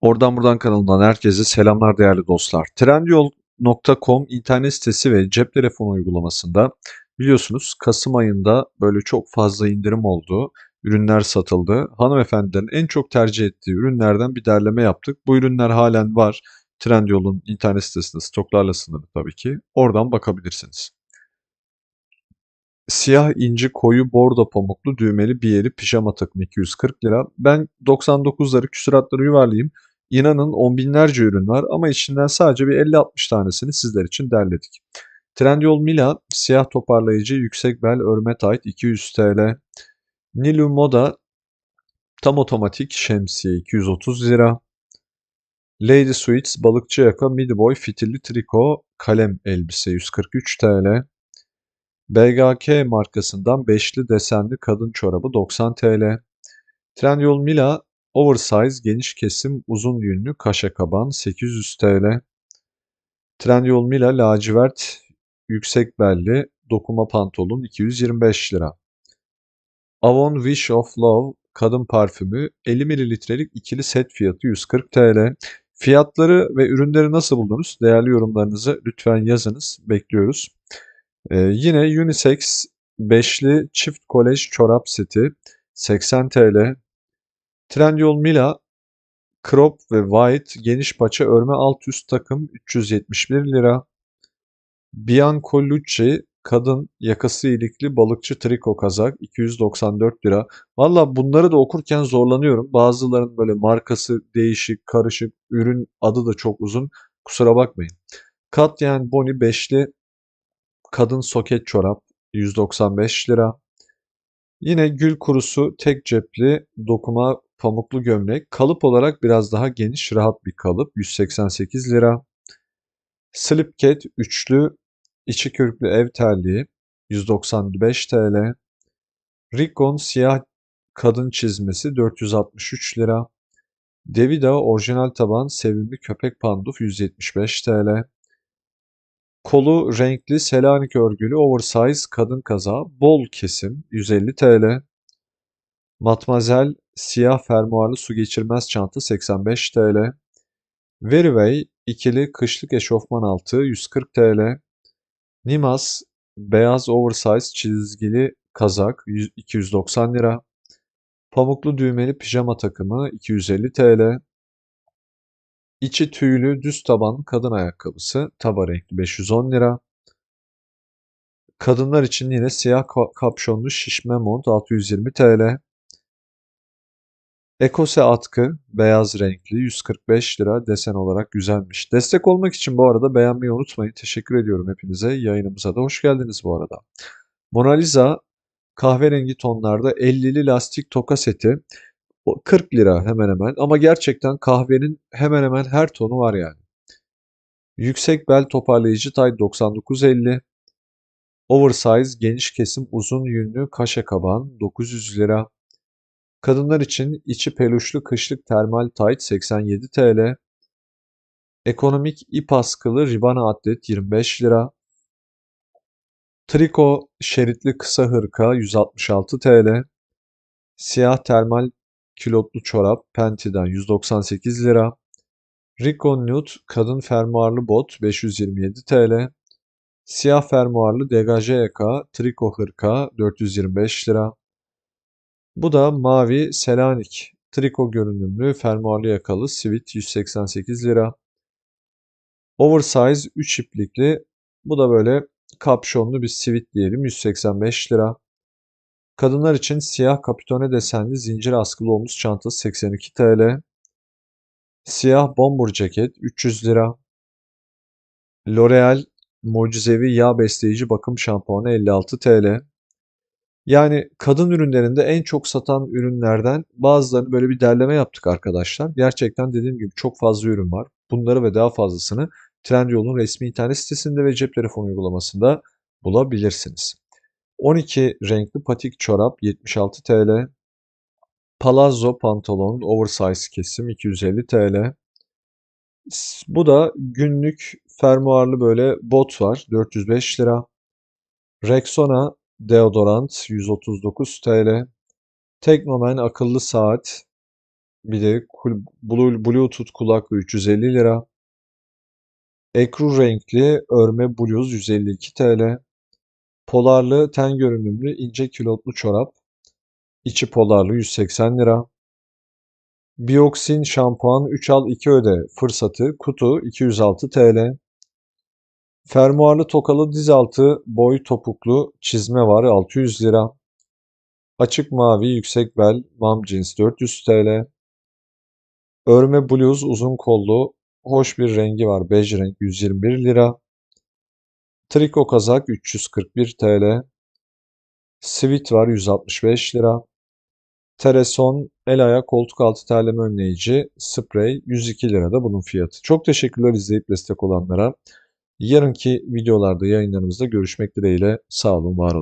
Oradan buradan kanalından herkese selamlar değerli dostlar. Trendyol.com internet sitesi ve cep telefonu uygulamasında biliyorsunuz Kasım ayında böyle çok fazla indirim oldu. Ürünler satıldı. Hanımefendilerin en çok tercih ettiği ürünlerden bir derleme yaptık. Bu ürünler halen var. Trendyol'un internet sitesinde stoklarla sınırlı tabii ki. Oradan bakabilirsiniz. Siyah inci koyu bordo pamuklu düğmeli bir yeri pijama takımı 240 lira. Ben 99'ları küsuratları yuvarlayayım. İnanın on binlerce ürün var ama içinden sadece bir 50-60 tanesini sizler için derledik. Trendyol Mila siyah toparlayıcı yüksek bel örme tayt 200 TL. Nilu Moda tam otomatik şemsiye 230 lira. Lady Sweets balıkçı yaka midi boy fitilli triko kalem elbise 143 TL. BGK markasından beşli desenli kadın çorabı 90 TL. Trendyol Mila oversize geniş kesim uzun yünlü kaşe kaban 800 TL. Trendyol Mila lacivert yüksek belli dokuma pantolon 225 lira. Avon Wish of Love kadın parfümü 50 mililitrelik ikili set fiyatı 140 TL. Fiyatları ve ürünleri nasıl buldunuz? Değerli yorumlarınızı lütfen yazınız. Bekliyoruz. Ee, yine unisex beşli çift kolej çorap seti 80 TL. Trendyol Mila crop ve white geniş paça örme alt üst takım 371 lira. Bianco Lucci kadın yakası ilikli balıkçı triko kazak 294 lira. Valla bunları da okurken zorlanıyorum. Bazılarının böyle markası değişik, karışık, ürün adı da çok uzun. Kusura bakmayın. Katyan Boni beşli kadın soket çorap 195 lira. Yine gül kurusu tek cepli dokuma pamuklu gömlek. Kalıp olarak biraz daha geniş rahat bir kalıp 188 lira. Slipcat üçlü içi kürklü ev terliği 195 TL. Rikon siyah kadın çizmesi 463 lira. Devida orijinal taban sevimli köpek panduf 175 TL. Kolu renkli Selanik örgülü oversize kadın kazağı bol kesim 150 TL. Matmazel siyah fermuarlı su geçirmez çanta 85 TL. Veryway ikili kışlık eşofman altı 140 TL. Nimas beyaz oversize çizgili kazak 290 lira. Pamuklu düğmeli pijama takımı 250 TL. İçi tüylü düz taban kadın ayakkabısı taba renkli 510 lira. Kadınlar için yine siyah kapşonlu şişme mont 620 TL. Ekose atkı beyaz renkli 145 lira desen olarak güzelmiş. Destek olmak için bu arada beğenmeyi unutmayın. Teşekkür ediyorum hepinize. Yayınımıza da hoş geldiniz bu arada. Mona Lisa kahverengi tonlarda 50'li lastik toka seti 40 lira hemen hemen ama gerçekten kahvenin hemen hemen her tonu var yani. Yüksek bel toparlayıcı tay 99.50. Oversize geniş kesim uzun yünlü kaşe kaban 900 lira. Kadınlar için içi peluşlu kışlık termal tight 87 TL. Ekonomik ip askılı ribana atlet 25 lira. Triko şeritli kısa hırka 166 TL. Siyah termal kilotlu çorap Penti'den 198 lira. Rico Nude kadın fermuarlı bot 527 TL. Siyah fermuarlı degaje yaka triko hırka 425 lira. Bu da mavi Selanik triko görünümlü fermuarlı yakalı sivit 188 lira. Oversize 3 iplikli bu da böyle kapşonlu bir sivit diyelim 185 lira. Kadınlar için siyah kapitone desenli zincir askılı omuz çantası 82 TL. Siyah bomber ceket 300 lira. L'Oreal mucizevi yağ besleyici bakım şampuanı 56 TL. Yani kadın ürünlerinde en çok satan ürünlerden bazılarını böyle bir derleme yaptık arkadaşlar. Gerçekten dediğim gibi çok fazla ürün var. Bunları ve daha fazlasını Trendyol'un resmi internet sitesinde ve cep telefonu uygulamasında bulabilirsiniz. 12 renkli patik çorap 76 TL. Palazzo pantolon oversize kesim 250 TL. Bu da günlük fermuarlı böyle bot var 405 lira. Rexona deodorant 139 TL. Teknomen akıllı saat Bir de Bluetooth kulaklığı 350 lira. Ekru renkli örme bluz 152 TL. Polarlı ten görünümlü ince külotlu çorap. içi polarlı 180 lira. Bioxin şampuan 3 al 2 öde fırsatı kutu 206 TL. Fermuarlı tokalı diz altı boy topuklu çizme var 600 lira. Açık mavi yüksek bel mom jeans 400 TL. Örme bluz uzun kollu hoş bir rengi var bej renk 121 lira. Triko kazak 341 TL. Sweat var 165 lira. Tereson el ayak koltuk altı terleme önleyici sprey 102 lira da bunun fiyatı. Çok teşekkürler izleyip destek olanlara. Yarınki videolarda yayınlarımızda görüşmek dileğiyle sağ olun var olun.